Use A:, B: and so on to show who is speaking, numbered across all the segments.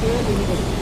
A: Thank you.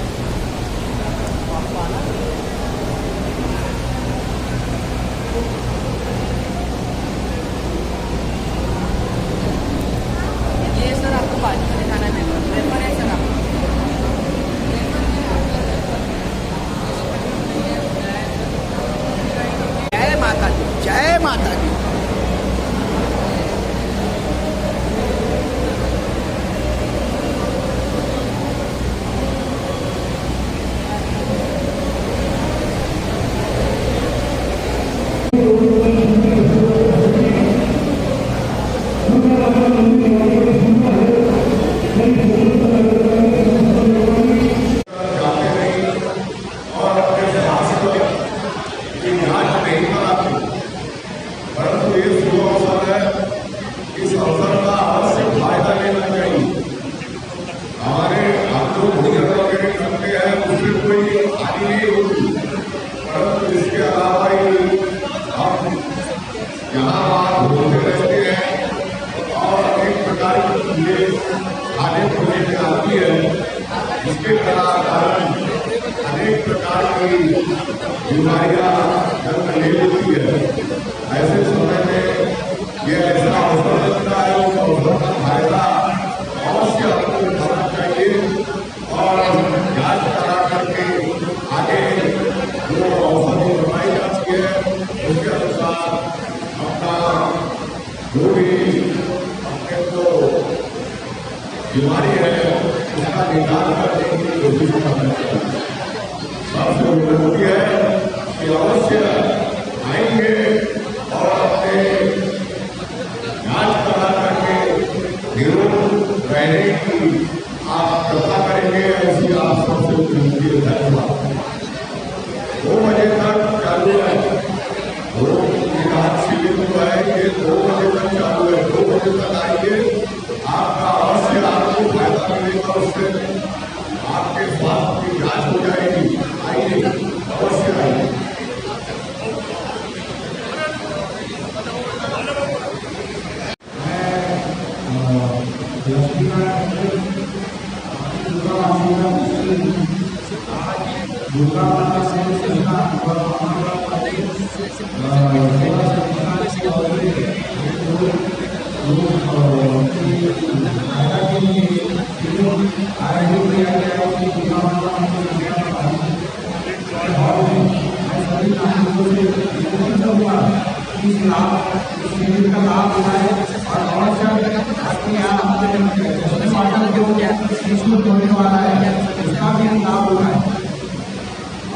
A: निःशुल्क होने वाला है उसका भी लाभ उठाए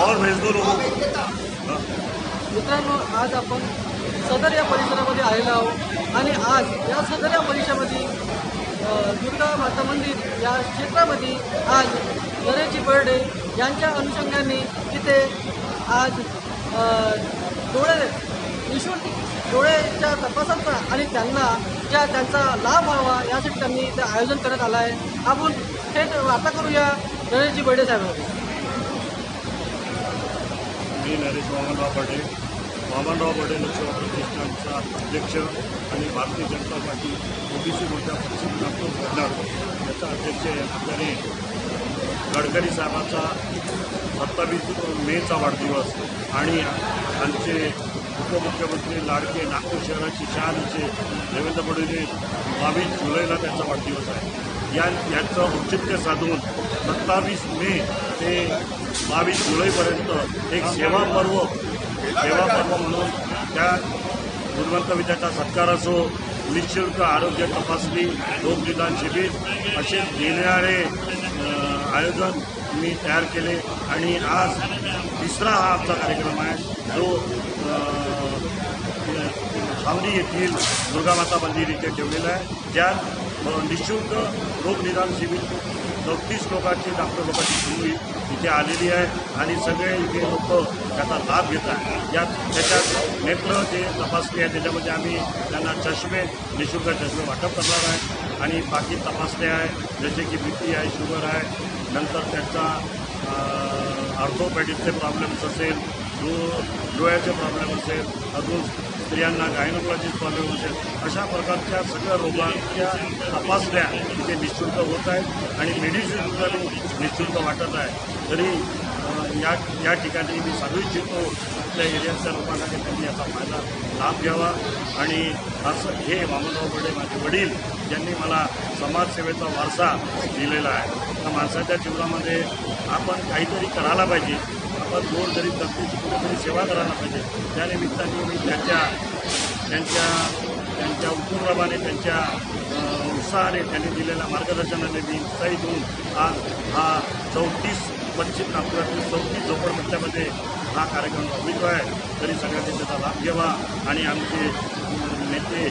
A: और
B: भेज दो लोगों को।
C: मित्रांनो आज आपण सदर या परिसरामध्ये आलेलो आहोत. आणि आज या सदर या परिसरामध्ये दुर्गा माता मंदिर या क्षेत्रामध्ये आज गणेशजी बर्डे यांच्या अनुषंगाने तिथे आज डोळे निशुल्क डोळ्याच्या तपासाचा आणि त्यांना ज्या त्यांचा लाभ व्हावा यासाठी त्यांनी ते आयोजन करण्यात आलं आहे. आपण थेट वार्ता करूया गणेशजी बर्डे साहेबांची
B: मी नरेश वामनराव पटेल वामनराव पटेल प्रतिष्ठानचा अध्यक्ष आणि भारतीय जनता पार्टी ओबीसी मोठ्या पश्चिम नागपूर घडणार याचा अध्यक्ष या ठिकाणी गडकरी साहेबांचा सत्तावीस मेचा वाढदिवस आणि आमचे उपमुख्यमंत्री लाडके नागपूर शहराची शहाचे देवेंद्र फडणवीस बावीस जुलैला त्यांचा वाढदिवस आहे. या याचं औचित्य साधून सत्तावीस मे ते बावीस जुलैपर्यंत एक सेवा पर्व सेवा पर्व म्हणून त्या गुणवंत विद्याचा सत्कार असो निशुल्क आरोग्य तपासणी लोकविधान शिबिर असे देणारे आयोजन मी तयार केले आणि आज तिसरा हा आमचा कार्यक्रम आहे. जो छावणी येथील दुर्गामाता मंदिर इथे ठेवलेला आहे. ज्यात निशुल्क रोगनिदान शिबिर चौतीस लोकांची डॉक्टर लोकांची सुरू इथे आलेली आहे आणि सगळे इथे लोक त्याचा लाभ घेत आहेत. यात त्याच्यात नेत्र जे तपासणी आहे त्याच्यामध्ये आम्ही त्यांना चष्मे निशुल्क चष्मे वाटप करणार आहे आणि बाकी तपासण्या आहे जसे की बी पी आहे शुगर आहे नंतर त्यांचा ऑर्थोपॅडिकचे प्रॉब्लेम्स असेल डो डोळ्याचे प्रॉब्लेम असेल अजून स्त्रियांना गायनोलॉजिस्ट प्रॉब्लेम असेल अशा प्रकारच्या सगळ्या रोगांच्या तपासण्या इथे निशुल्क होत आहेत आणि मेडिसिन सुद्धा निशुल्क वाटत आहे. तरी या या ठिकाणी मी सांगू इच्छितो आपल्या एरियातल्या लोकांना की त्यांनी याचा फायदा लाभ घ्यावा. आणि असं हे वामनराव बडे माझे वडील ज्यांनी मला समाजसेवेचा वारसा दिलेला आहे. त्या माणसाच्या जीवनामध्ये आपण काहीतरी करायला पाहिजे. आपण गोर जनतेची कुठेतरी सेवा करायला पाहिजे. त्यानिमित्ताने मी त्यांच्या त्यांच्या त्यांच्या उपक्रमाने त्यांच्या उत्साहाने त्यांनी दिलेल्या मार्गदर्शनाने मी उत्साही देऊन आज हा चौतीस पश्चिम नागपुरातील चौतीस झोपडपट्ट्यामध्ये हा कार्यक्रम राबवितो आहे. तरी सगळ्यांनी त्याचा लाभ घ्यावा आणि आमचे नेते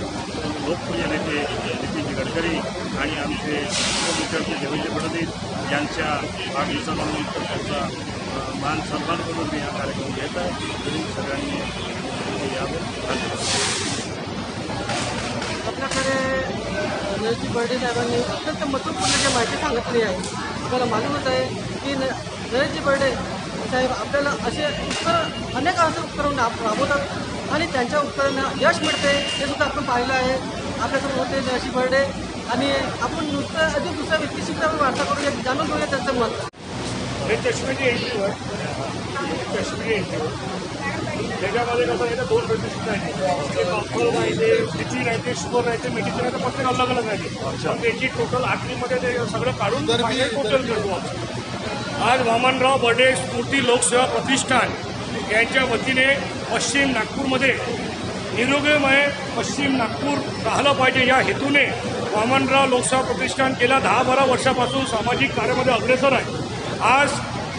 B: लोकप्रिय नेते नितीन गडकरी आणि आमचे उपमुख्यमंत्री देवेंद्र फडणवीस यांच्या वाढदिवसानिमित्त त्यांचा मान सन्मान करून मी हा कार्यक्रम घेत आहे. सगळ्यांनी यावं धन्यवाद.
C: आपल्याकडे नरजी बर्डे साहेबांनी अत्यंत महत्त्वपूर्ण जी माहिती सांगितली आहे आपल्याला मालूमच आहे की न नरेशजी बर्डे साहेब आपल्याला असे उत्तर अनेक असे उपक्रम राबवतात आणि त्यांच्या उत्तरांना यश मिळते हे सुद्धा आपण पाहिलं आहे. आपल्यासमोर होते नरजी बर्डे. आणि आपण नुसतं अजून दुसऱ्या व्यक्तीशी सुद्धा आपण वार्ता करूया जाणून घेऊया त्यांचं मत.
D: हे चष्मेची एंट्री होय चष्मेची एंट्री त्याच्यामध्ये कसं आहे तर दोन प्रतिष्ठित आहे अल्कोहोल राहते स्टिचिंग राहते शुगर राहते मेडिसिन राहते प्रत्येक अलग अलग राहते. त्याची टोटल आखरीमध्ये ते सगळं काढून टोटल करतो. आज वामनराव बर्डे स्मृती लोकसेवा प्रतिष्ठान यांच्या वतीने पश्चिम नागपूरमध्ये निरोगीमय पश्चिम नागपूर राहिलं पाहिजे. या हेतूने वामनराव लोकसेवा प्रतिष्ठान गेल्या दहा बारा वर्षापासून सामाजिक कार्यामध्ये अग्रेसर आहे. आज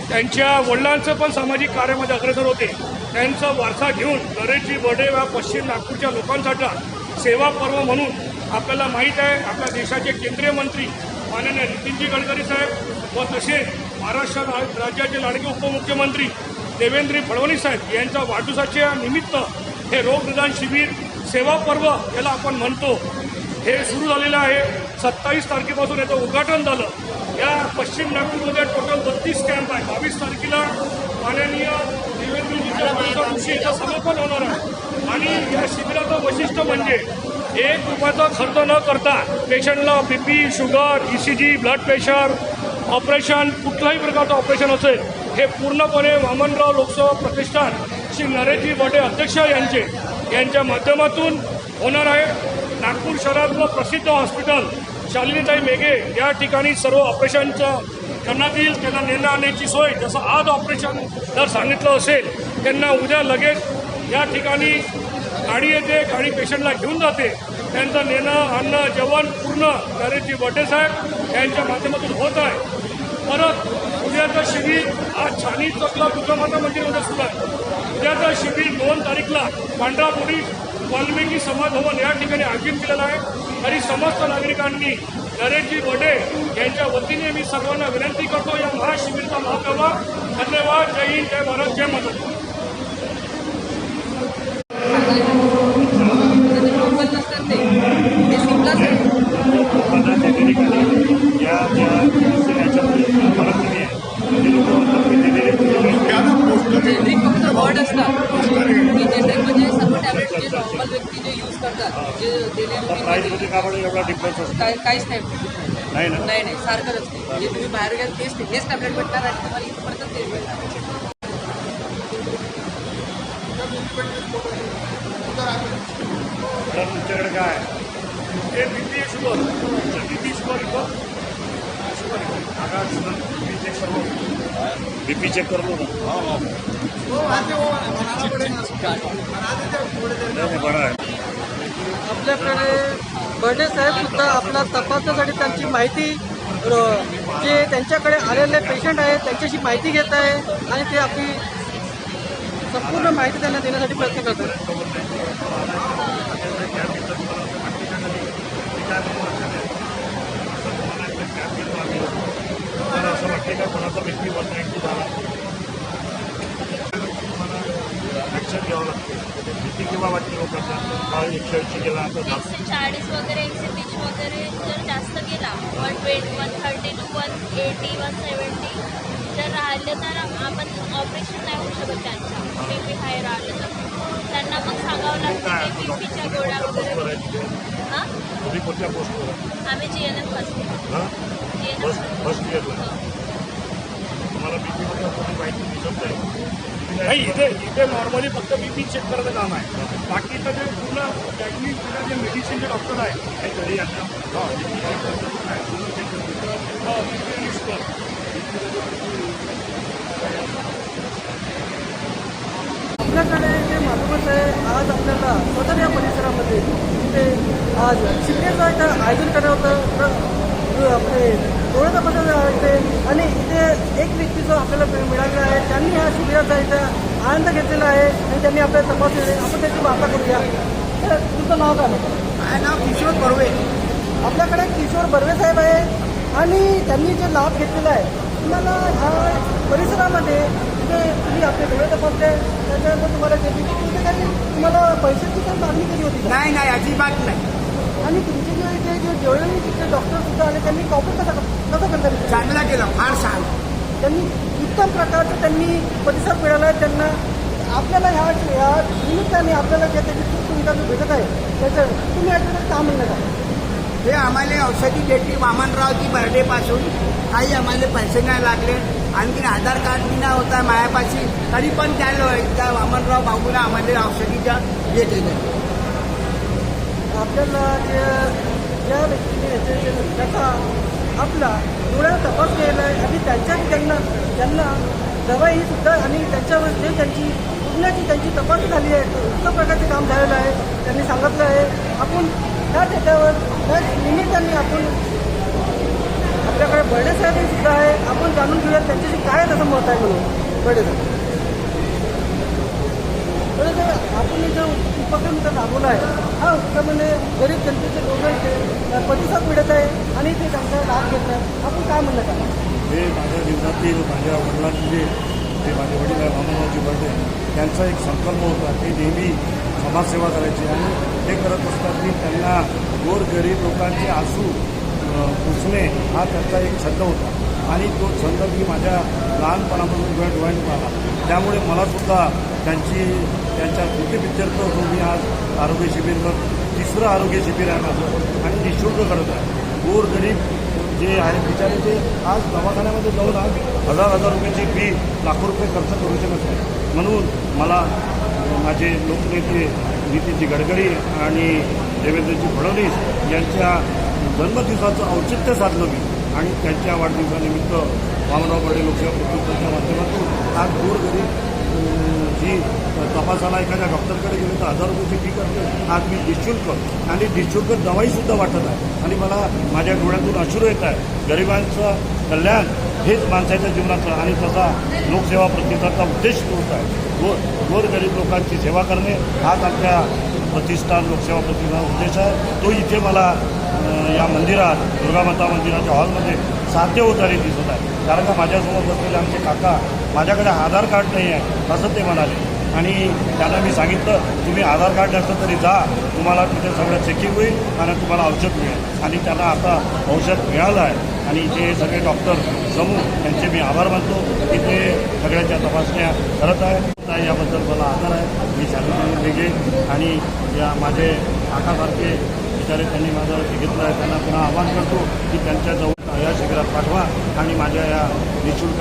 D: त्यांच्या वडिलांचं पण सामाजिक कार्यामध्ये अग्रेसर होते. त्यांचा वारसा घेऊन नरेशजी बर्डे व पश्चिम नागपूरच्या लोकांसाठी सेवा पर्व म्हणून आपल्याला माहीत आहे आपल्या देशाचे केंद्रीय मंत्री माननीय नितीनजी गडकरी साहेब व तसेच महाराष्ट्र राज्याचे लाडके उपमुख्यमंत्री देवेंद्र फडणवीस साहेब यांच्या वाढदिवसाच्या निमित्त हे रोग निदान शिबिर सेवा पर्व याला आपण म्हणतो. हे सुरू झालेलं आहे. सत्तावीस तारखेपासून याचं उद्घाटन झालं. या पश्चिम नागपूरमध्ये टोटल बत्तीस कॅम्प आहे बावीस तारखेला माननीय देवेंद्रजीच्या वाढदिवसा दिवशी याचं समापन होणार आहे. आणि या शिबिराचं वैशिष्ट्य म्हणजे एक रुपयाचा खर्च न करता पेशंटला B P sugar E C G blood pressure operation कुठल्याही प्रकारचं ऑपरेशन असेल हे पूर्णपणे वामनराव लोकसेवा प्रतिष्ठान श्री नरेशजी बडे अध्यक्ष यांचे यांच्या माध्यमातून होणार आहे. नागपूर शहरातलं प्रसिद्ध हॉस्पिटल शालिनीताई मेघे या ठिकाणी सर्व ऑपरेशनचं करण्यात येईल त्यांना नेणं आणण्याची सोय जसं आज ऑपरेशन जर सांगितलं असेल त्यांना उद्या लगेच या ठिकाणी गाडी येते गाडी पेशंटला घेऊन जाते. त्यांचं नेणं आणणं जेवण पूर्ण नरेशजी बड्डे यांच्या माध्यमातून होत आहे. परत उद्याचं शिबिर आज छानी चौकला दुर्गामाता मंदिरमध्ये सुरू आहे. उद्याचं शिबिर दोन तारीखला पांढरापुरी वाल्मिकी समाज भवन या ठिकाणी आयोजित केलेलं आहे. तरी समस्त नागरिकांनी नरेशजी वडे यांच्या वतीने मी सर्वांना विनंती करतो या महाशिबिरचा महाप्रभाव धन्यवाद. जय हिंद. जय भारत. जय
E: मदत
B: प्राईजमध्ये का बरं एवढा डिफरन्स असतो.
E: काय काहीच नाही.
B: नाही ना?
E: नाही नाही. सारखंच असते. जे तुम्ही बाहेर गेल तेच ते. हेच टॅबलेट भेटणार आणि तुम्हाला इथपर्यंत तेच भेटणार.
B: तर तुमच्याकडे काय?
D: हे B P sugar B P sugar इथं शुगर
B: आगात बी पी चेक करलो बी पी चेक करलो ना नाही, नाही, बरं आहे.
C: आपल्याकडे बर्डे साहेब सुद्धा आपला तपासण्यासाठी त्यांची माहिती जे त्यांच्याकडे आलेले पेशंट आहेत त्यांच्याशी माहिती घेत आहे आणि ते आपली संपूर्ण माहिती त्यांना देण्यासाठी प्रयत्न करतो
B: माझ्याकडे कॅब येतात मला असं वाटतं का कधी मी काय म्हणतो लक्षात आहे असं तुम्हाला एकदा कॅब घेतो आम्ही तुम्हाला असं वाटते का कोणाचा व्यक्ती वन नाईन्टी झाला तुम्हाला ॲक्शन घ्यावं लागते भीती किंवा वाटते लोकांना हा एकशे ऐंशी गेला
F: एकशे चाळीस वगैरे एकशे तीस वगैरे जर जास्त गेला one twenty one thirty to one eighty one seventy जर राहिले तर आपण ऑपरेशन नाही होऊ शकत त्यांच्या बी पी हाय राहिलं तर. त्यांना मग सांगावं लागतं की बी पीच्या गोळ्या वगैरे.
B: करायची
F: हां?
B: तुम्ही कोणत्या पोस्टवर
F: आम्ही जी एन एम फर्स्ट
B: हां?
F: जी एन एम
B: फर्स्ट इयरला तुम्हाला बीपी बद्दल कोणी माहिती दिसत नाही.
D: नाही इथे इथे नॉर्मली फक्त बीपी चेक करायचं काम आहे. बाकीचं जे पूर्ण त्यांनी पूर्ण जे मेडिसिनचे डॉक्टर आहे
B: काही घरी यांना
C: आपल्याकडे जे मालूमच आहे आज आपल्याला सदर या परिसरामध्ये तिथे आज शिबिराचं आयोजन केलं होतं. तर आपले म्हणजे डोळ्याचा तपासायचे आहे आणि इथे एक व्यक्ती जो आपल्याला मिळ- मिळालेला आहे त्यांनी ह्या शिबिराचा इथं आनंद घेतलेला आहे आणि त्यांनी आपल्याला तपासलेले आपण त्याची वार्ता करूया तर तुमचं नाव काय आहे?
G: माझं नाव किशोर बर्वे
C: आपल्याकडे किशोर बर्वे साहेब आहे आणि त्यांनी जे लाभ घेतलेला आहे तुम्हाला ह्या परिसरामध्ये जे तुम्ही आपले डोळे तपासले त्याच्यानंतर तुम्हाला जे तिथे काही तुम्हाला पैशाची काही मागणी केली होती?
G: नाही नाही अजिबात नाही
C: आणि तुमचे जे जे जे डोळे डॉक्टर सुद्धा आले त्यांनी कॉपी कसा कसं करतात
G: चांगला केलं फार छान.
C: त्यांनी उत्तम प्रकारचं त्यांनी प्रतिसाद मिळाला त्यांना आपल्याला ह्या या निमित्ताने आपल्याला जे त्याची सुविधा जो भेटत आहे त्याचं तुम्ही याच्याकडे का म्हणत आहे
G: हे आम्हाला औषधी भेटली वामनरावची बर्डेपासून. काही आम्हाला पैसे नाही लागले. आणखी आधार कार्ड बी नाही होता मायापाशी. तरी पण त्या त्या वामनराव बाबूला आम्हाला औषधीच्या केलं
C: आपल्याला जे ज्या व्यक्तीने याचे त्याचा आपला डोळ्याला तपास केलेला आहे आणि त्यांच्या त्यांना त्यांना दवाई सुद्धा आणि त्यांच्यावर जे त्यांची रुग्णाची त्यांची तपासणी झाली आहे उत्तम प्रकारचे काम झालेलं आहे त्यांनी सांगितलं आहे आपण त्या त्याच्यावर त्या निमित्ताने आपण आपल्याकडे बर्डे साहेब सुद्धा आहे आपण जाणून घेऊया त्यांच्याशी काय त्याचं मत आहे म्हणून बर्डे साहेब आपण जो उपक्रम इथं राबवला आहे. हा उपक्रमाने म्हणजे गरीब जनतेचे लोक प्रतिसाद मिळत आहे आणि ते त्यांचा लाभ घेत आहे आपण काय म्हणलं का
B: हे माझ्या जीवनातील माझ्या वडिलांचे जे माझे वडील आहे मामाजी बर्डे त्यांचा एक संकल्प होता ते नेहमी समाजसेवा करायची. आणि ते करत असतात की त्यांना गोरगरीब लोकांचे आसू पुसणे हा त्यांचा एक छंद होता. आणि तो छंद मी माझ्या लहानपणापासून डोळ्या डोळ्यात पाहिला. त्यामुळे मलासुद्धा त्यांची त्यांच्या कृतीपित्यर्थ जो मी आज आरोग्य शिबिरवर तिसरं आरोग्य शिबिर आहे माझं आणि निःशुल्क करत आहे. गोरगरीब जे आहे बिचारे ते आज दवाखान्यामध्ये जाऊन आज हजार हजार रुपयाची फी लाखो रुपये खर्च करू शकत नाही. म्हणून मला माझे लोकनेते नितीनजी गडकरी आणि देवेंद्रजी फडणवीस यांच्या जन्मदिवसाचं औचित्य साधलं मी आणि त्यांच्या वाढदिवसानिमित्त वामनराव बडे लोकसेवा प्रतिष्ठानच्या माध्यमातून आज गोरगरीब अ, जी तपासाला एखाद्या डॉक्टरकडे गेले तर हजार रुपयाची फी करते. आज मी निशुल्क आणि निशुल्क दवाईसुद्धा वाटत आहे. आणि मला माझ्या डोळ्यातून अश्रू येत आहे गरिबांचं कल्याण हेच माणसाच्या जीवनाचं आणि तसा लोकसेवा प्रतिष्ठानचा उद्देश होत आहे. गोर गोरगरीब लोकांची सेवा करणे हाच आमच्या प्रतिष्ठान लोकसेवा प्रतिष्ठान उद्देश आहे. तो इथे मला या मंदिरात दुर्गामाता मंदिराच्या हॉलमध्ये साध्य होताना दिसत आहे. कारण का माझ्यासमोर बसलेले आमचे काका माझ्याकडे आधार कार्ड नाही आहे असं ते म्हणाले. आणि त्यांना मी सांगितलं तुम्ही आधार कार्ड नसलं तरी जा तुम्हाला तिथे सगळं चेकिंग होईल आणि तुम्हाला औषध मिळेल. आणि त्यांना आता औषध मिळालं आहे. आणि जे सगळे डॉक्टर समूह यांचे मी आभार मानतो. की ते सगळ्यांच्या तपासण्या करत आहे. याबद्दल मला आधार आहे. मी शालिनी वेगळे आणि या माझे काकासारखे बिचारे त्यांनी माझा घेतला आहे. त्यांना पुन्हा आवाहन करतो की त्यांच्या जवळ या शिबिरात पाठवा आणि माझ्या या निशुल्क